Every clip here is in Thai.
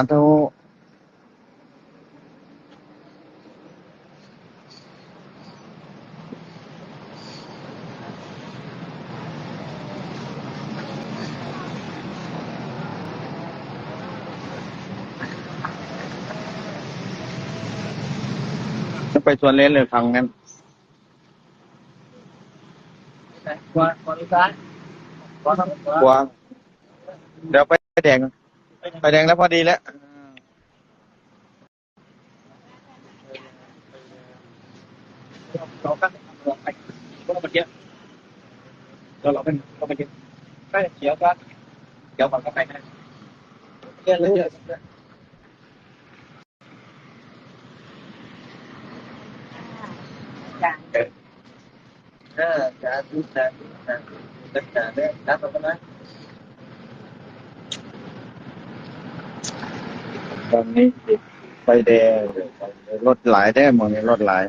าธุจะไปสวนเล่นเลยฟังนั้นกวาดกวาดซ้ายกวาดทางขวากวางเดี๋ยวไปแดง ไปแดงแล้วพอดีแล้วเราก็เราไปพวกเราเยอะเราเราเป็นเราเป็นใช่เขียวก็เขียวก่อนก็ไปนะเยอะเลยเยอะเออจะดูจะดูจะดูจะจะได้รับประกัน ตอนนี้ติดไฟแดงรถหลายได้หมดเลยรถหลาย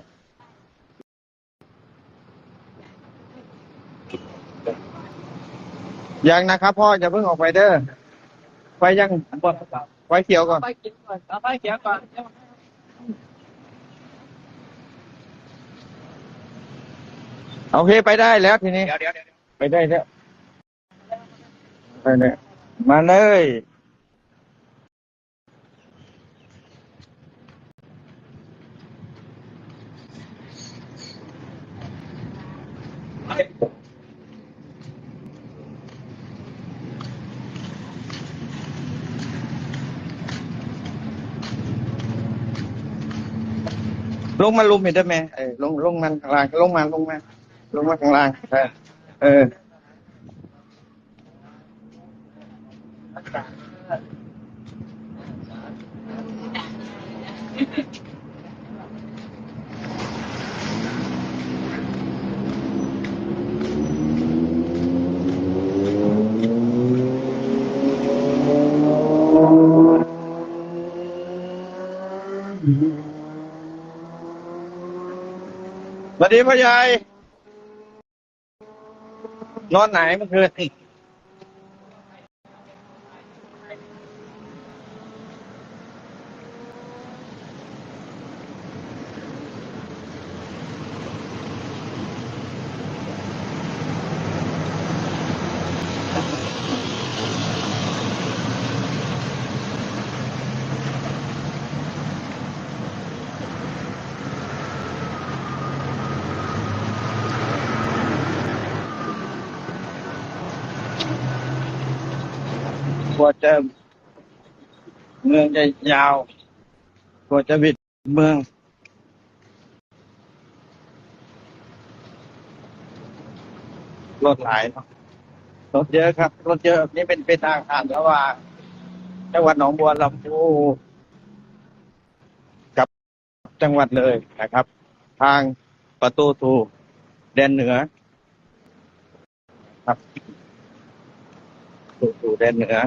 ยังนะครับพ่ออย่าเพิ่งออกไปเด้อไฟยังบอลเปล่าไฟเขียวก่อน ไปกินก่อนเอาไปเขียวก่อนโอเคไปได้แล้วทีนี้ เดี๋ยวเดี๋ยวเดี๋ยวไปได้แล้วไปเลยมาเลย ลงมาลุมเห็นได้ไหมเออลงลงมันข้างล่างลงมาลงมาลงมาข้างล่างเออ ดีพ่อใหญ่นอนไหนเมื่อคืน มืองจะยาว กว่าจะบิดเมือง รถหลายเนอะรถเยอะครับ รถเยอะนี่เป็นเป็นทางผ่านระหว่างจังหวัดหนองบัวลำพูกับจังหวัดเลยนะครับ ทางประตูทูแดนเหนือ ครับประตูทูแดนเหนือ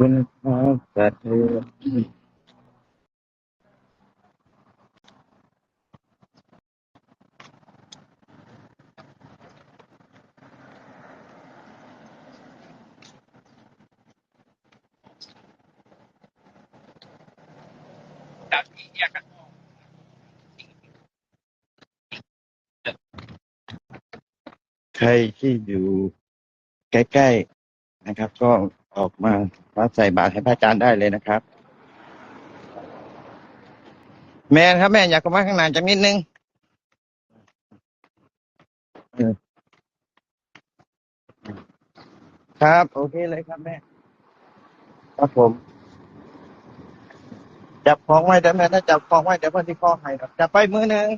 คุณพ ระสัตย์ใครที่อยู่ใกล้ ๆ นะครับ ก็ ออกมารับใส่บาตรให้พระอาจารย์ได้เลยนะครับ แม่ครับแม่อยากเข้ามาข้างในจังนิดนึงครับ โอเคเลยครับแม่ ครับผม จับของไว้เดี๋ยวแม่ถ้าจับของไว้เดี๋ยวพ่อที่ข้อให้ครับจับไปมือหนึ่ง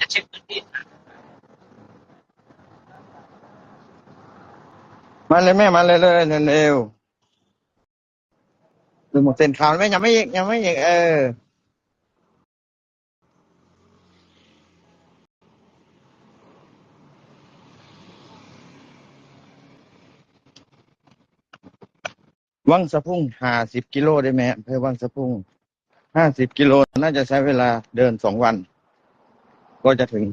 จะเช็คพื้นที่ มาเลยแม่มาเลยเลยเร็วๆดูหมดเส้นขาวไหมยังไม่ยังไม่ยิงเออ วังสะพุ่งห้าสิบกิโลได้ไหมอำเภอวังสะพุ่งห้าสิบกิโลน่าจะใช้เวลาเดินสองวัน ก็จะถึง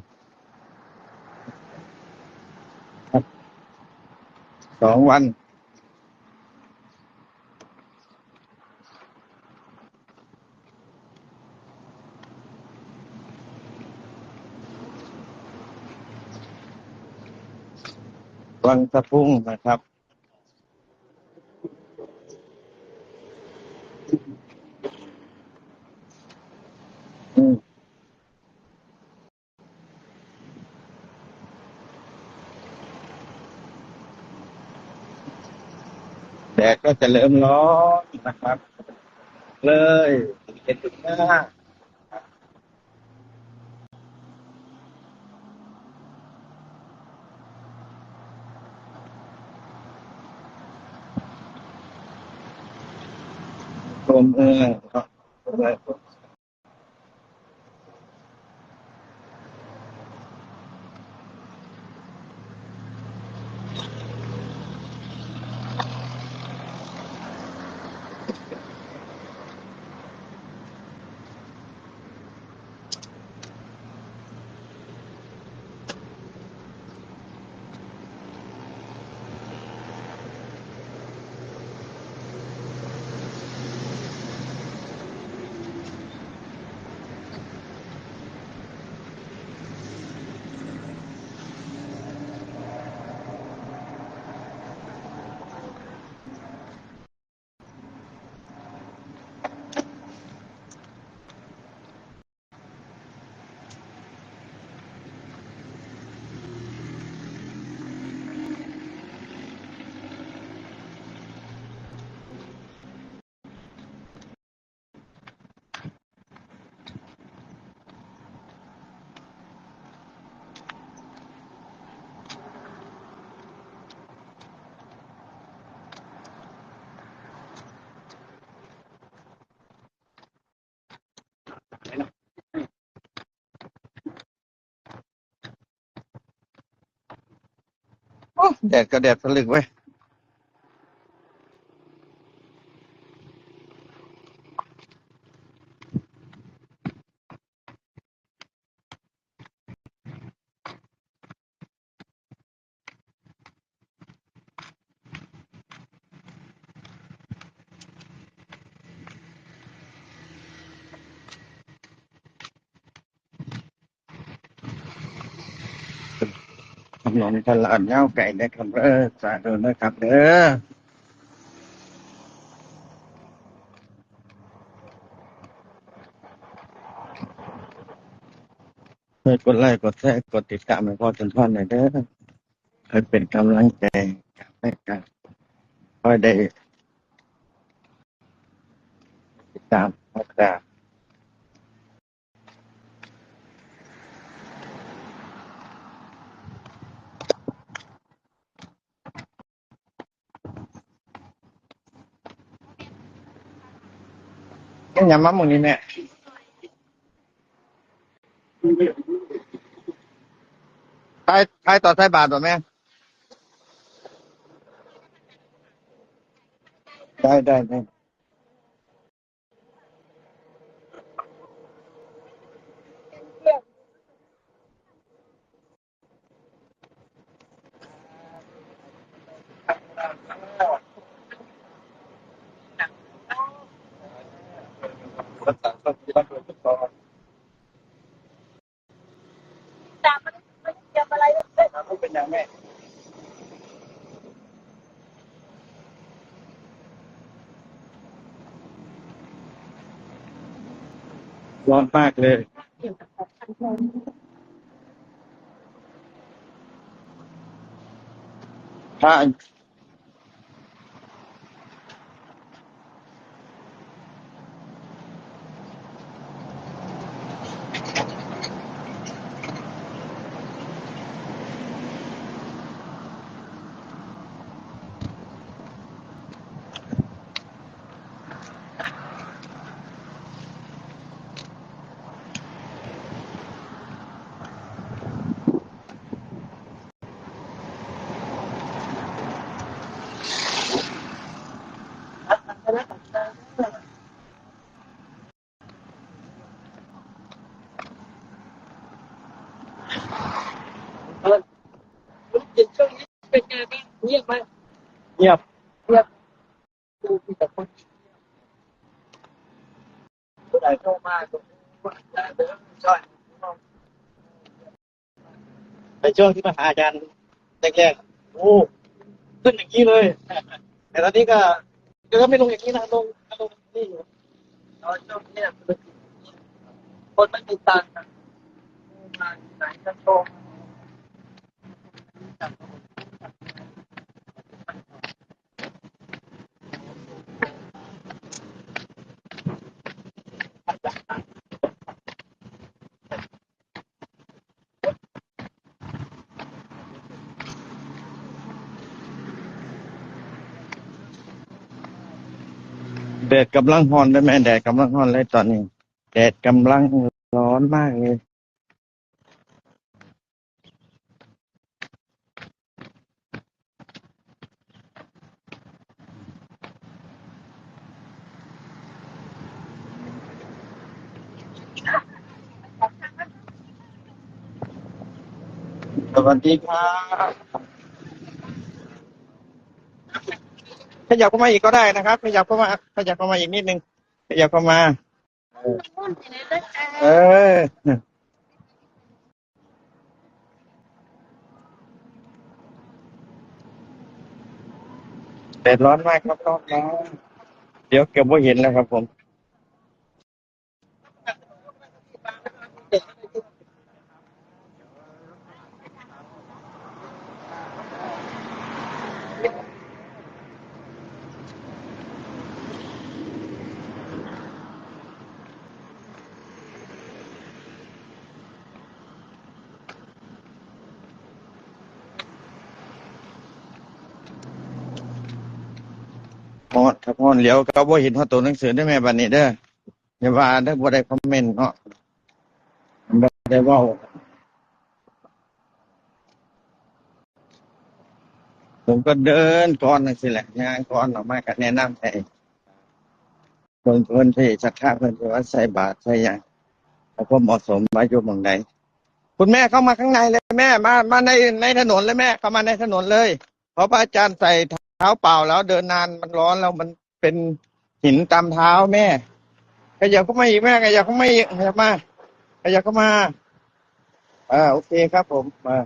ครับ สองวัน วังสะพุ่งนะครับ ดดก็จะเริ่มร้อนนะครับ เลยเจ็ดจุดห้าลมเออครับ แดดก็แดดผลึกเว้ย ถนนตลาดย่าไก่นะครับเออสาธุนะครับเด้อช่วยกดไลค์กดแชร์กดติดตามให้พ่อจนท่อนหน่อยเด้อให้เป็นกำลังใจกับแม่กันค่อยได้ติดตามพัฒนา งยำมะม่วงนี่แม่ทายทายต่อทายบาทต่อแม่ได้ได้ได้รักษาทรัพยากรทุกตอน แต่มันมันเกี่ยวอะไรด้วย ครับเป็นอย่างแม่ ร้อนมากเลยถ้าตช่วงนี้เป็นไงบ้างเงียบไหม เงียบ ดูมีแต่คนผู้ใดโทรมาก็ว่าได้เดินใช่ ในช่วงที่มาหาอาจารย์แรกๆโอ้ขึ้นอย่างนี้เลย แต่ตอนนี้ก็ก็ไม่ลงอย่างนี้นะลงลงนี่อยู่ตอนช่วงเนี้ยมันคนไม่มีตังค์นะมาไหนก็โชว์ แดดกำลังร้อนได้ไหมแดดกำลังร้อนเลยตอนนี้ แดดกำลังร้อนมากเลยสวัสดีครับ ขยับเข้ามาอีกก็ได้นะครับ ขยับเข้ามา ขยับเข้ามาอีกนิดนึง ขยับเข้ามา เออแดดร้อนมากครับร้อนร้เดี๋ยวเก็บไว่เห็นแล้วครับผม ฮอดครับฮอดเลี้ยวก็บ่เห็นฮอตัวหนังสือได้แม่บัดนี้เด้ออย่าว่าได้บ่ได้คอมเมนต์เนาะบ่ได้ว้าผมก็เดินก่อนนั่นสิแหละงานก่อนออกมาก็แนะนำให้เพิ่นเพิ่นที่ศรัทธาเพิ่นที่ว่าใส่บาตรใส่หยังแล้วก็เหมาะสมมาอยู่หม่องใดคุณแม่เข้ามาข้างในเลยแม่มามาในในถนนเลยแม่เข้ามาในถนนเลยเพราะพระอาจารย์ใส่ ท้าเปล่าแล้วเดินนานมันร้อนแล้วมันเป็นหินตามเท้าแม่ขยับเข้ามาอีกแม่ขยับเข้ามาอีกขยับมาขยับเข้ามาอ่าโอเคครับ ผมมา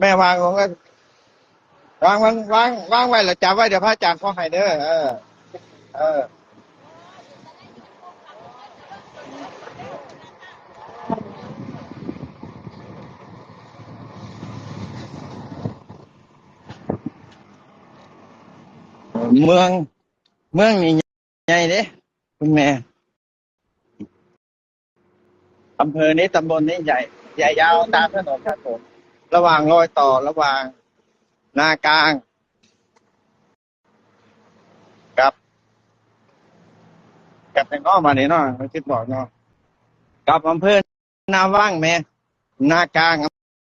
แม่วางลงก็วางวางวางวางไว้แล้วจับไว้เดี๋ยวพระอาจารย์ขอให้เด้อเออ เออ เมือง เมืองนี่ใหญ่เด้คุณแม่อำเภอนี้ตำบลนี้ใหญ่ ใหญ่ยาวตามถนนครับผม ระหว่างรอยต่อระหว่าง นากลาง กับกับทางอ้อมมานี่เนาะไม่คิดบอกเนาะกับอำเภอนาว่างแม่นากลาง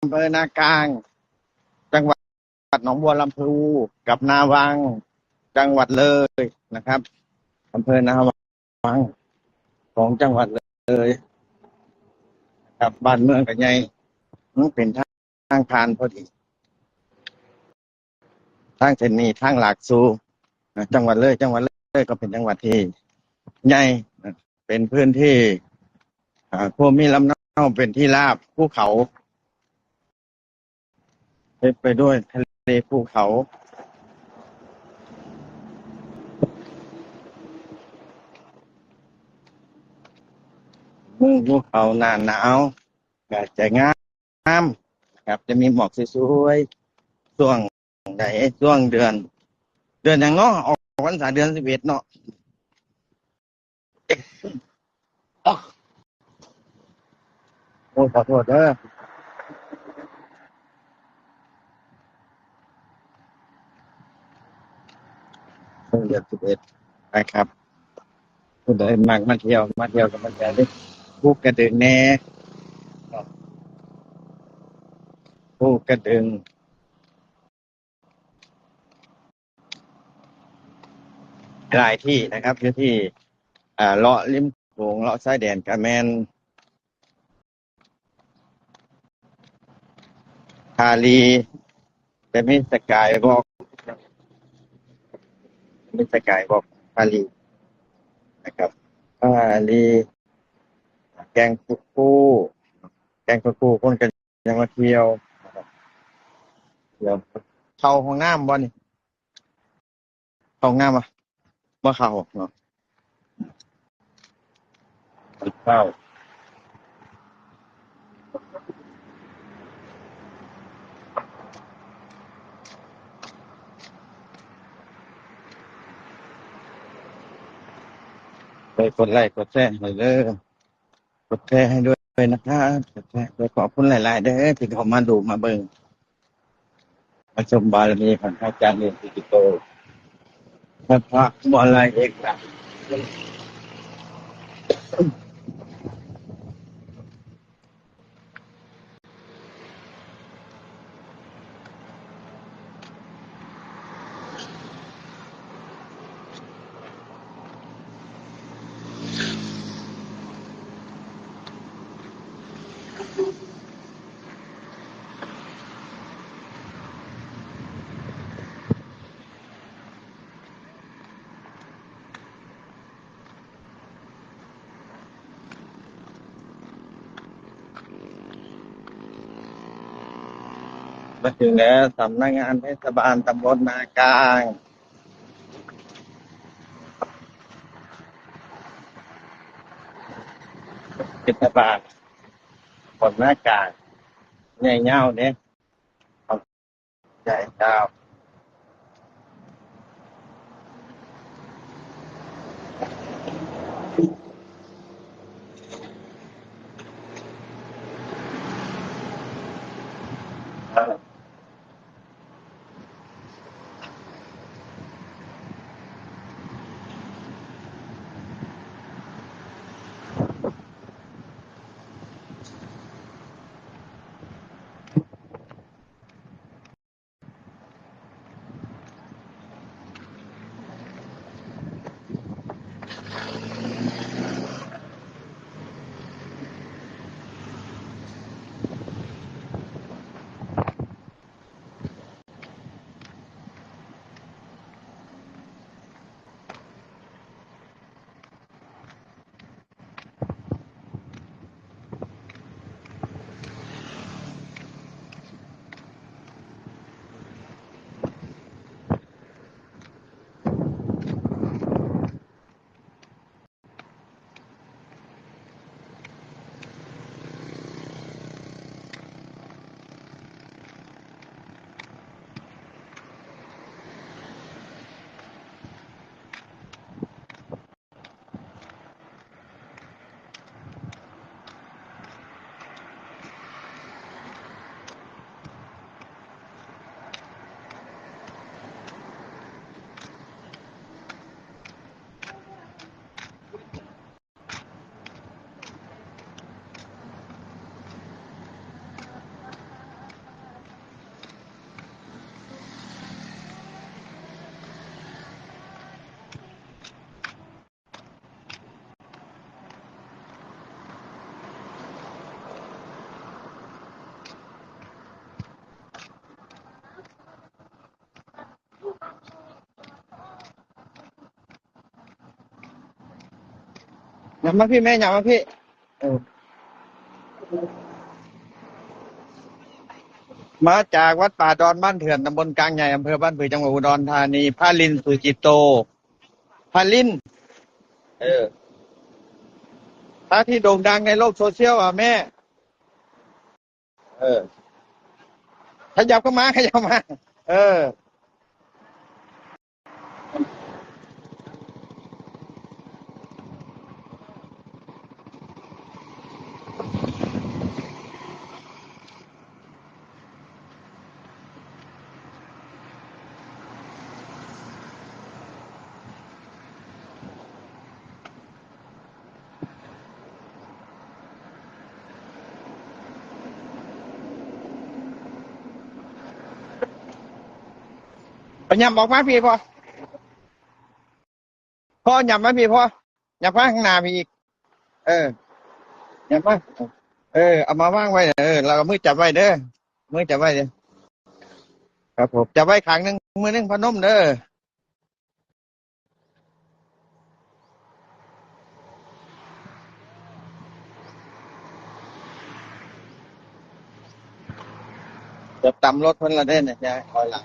อำเภอนากลาง จังหวัดหนองบัวลำพูกับนาวัง จังหวัดเลยนะครับอำเภอนาวังของจังหวัดเลยครับบ้านเมืองกันใหญ่มันเป็นทางทางผ่านพอดี ทางเส้นนี้ทางหลักสู่จังหวัดเลย จังหวัดเลยก็เป็นจังหวัดที่ใหญ่เป็นพื้นที่อ่ามิลำเนาเป็นที่ราบภูเขาไปด้วยทะเลภูเขา มุ่งภูเขาหน้าหนาวก็จะงามครับ จะมีหมอกสวยๆช่วงใดช่วงเดือน เดือนอย่างเนาะออกวันษาเดือนสิบเอ็ดเนาะโอ้ขอโทษเด้อช่วงเดือนสิบเอ็ดนะครับคุณเดินมากมาเที่ยว มาเที่ยวกับมันแก่ดิ ภูกระดึงแน่ภูกระดึงหลายที่นะครับอยู่ที่อ่าเลาะริมโขงเลาะชายแดนกระแมนฮาลีแต่มีสกายบอกมีสกายบอกฮาลีนะครับฮาลี แกงคุกคู่แกงคุกคู่คนกันยังมาเที่ยวนะครับเดี๋ยวเข้าห้องน้ำบ่นี่เข้าห้องน้ำอะบ่เข้าเนาะเข้าไปกดไลค์กดแชร์ให้เลย กดแชร์ให้ด้วยนะครับกดแชร์ขอบคุณหลาย ๆ เด้อที่เขามาดูมาเบิ่งมาชมบารมีของพระอาจารย์เรียนติโตพระพระบรายเอกครับ มาถึงแล้วสำนักงงานเทศบาลตำบลนากลาง เทศบาลตำบลนากลางใหญ่เง่าเนี่ยขอบใจเจ้า อย่ามาพี่แม่อย่ามาพี่เออมาจากวัดป่าดอนบ้านเถื่อนตำบลกลางใหญ่อำเภอบ้านผือจังหวัดอุดรธานีพาลินสุจิตโตพาลิน เออถ้าที่โด่งดังในโลกโซเชียลอะแม่ เออขยับก็มาขยับมา เออ ไปยำออกมาพี่พ่อพ่อยำมาพี่พ่อยำมาข้างหน้าพี่อีก เออยำมาเออเอามาว่างไว้เออเรามือจับไว้เด้อมือจับไว้เด้อครับผมจับไว้ขางหนึ่งมือหนึ่งพนมเด้อจะตำรถเพิ่นละเด้เนี่ยคอยหลัง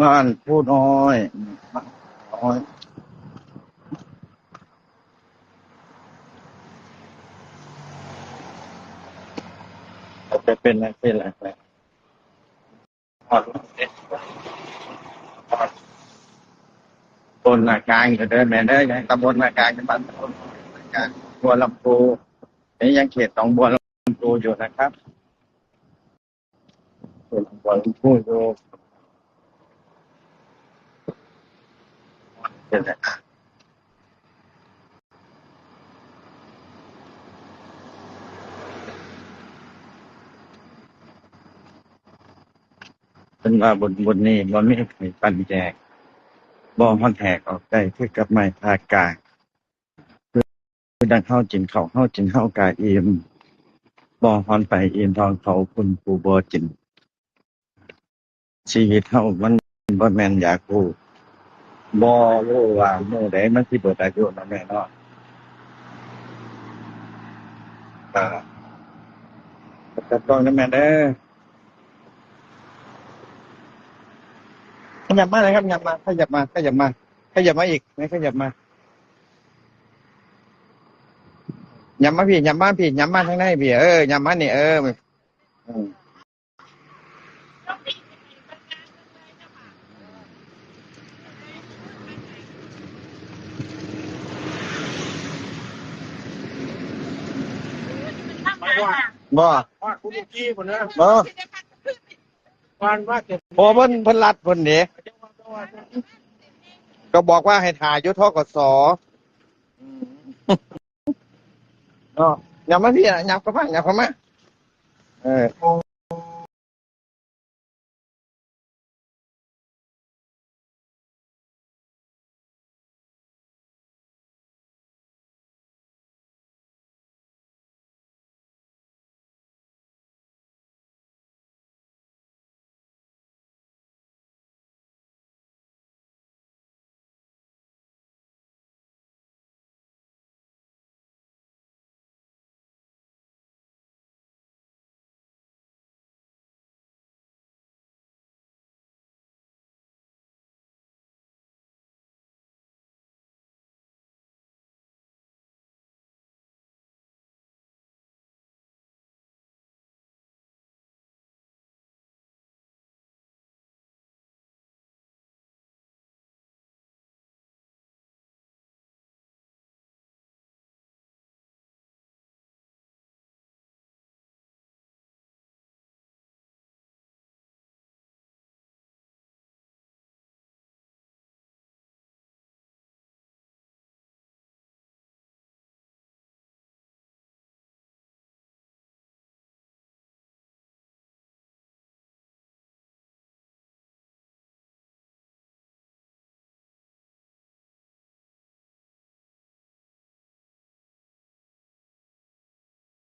บ้านผู้น้อยบ้านน้อยจะเป็นอะไรเป็นอะไรตนนากลางก็เดินแม่เด้อยังตำบลนากลางจังหวัดนากลางบัวลำพูนี่ยังเขตหนองบัวลำพูอยู่นะครับส่วนบัวลำพูอยู่ เป็นไรเป็นว่าบนบนนี้บ่มีให้ปันแจกบ่ฮอนแหกออกได้คือกับไม้พากาคือดังเฮาจินเขาวเฮาจินเฮากายเอิ่มบ่ฮอนไปเอิ่มทองเขาคุณปูบ่จิน ชีวิตเฮามันบ่แมนอยากรู้ บ่รู้ว่าเมื่อใดมันสิเบิดอายุเนาะแม่เนาะอ่าจับต้องนะแม่เด้อขยับมาเลยครับขยับมาขยับมาขยับมาขยับมาอีกไม่ขยับมาย้ำมาพี่ย้ำมาพี่ย้ำมาทางในพี่เออย้ำมานี่เอออืม บ่ว่าคุณลูกกี้คนนั้นบ่วันว่าเก็บโอ้เพิ่นเพิ่นรัดเพิ่นเด้ก็บอกว่าให้ถ่ายอยุทธกสเนาะอย่ามาพี่อะอย่าเข้ามาอย่าเข้ามาเออ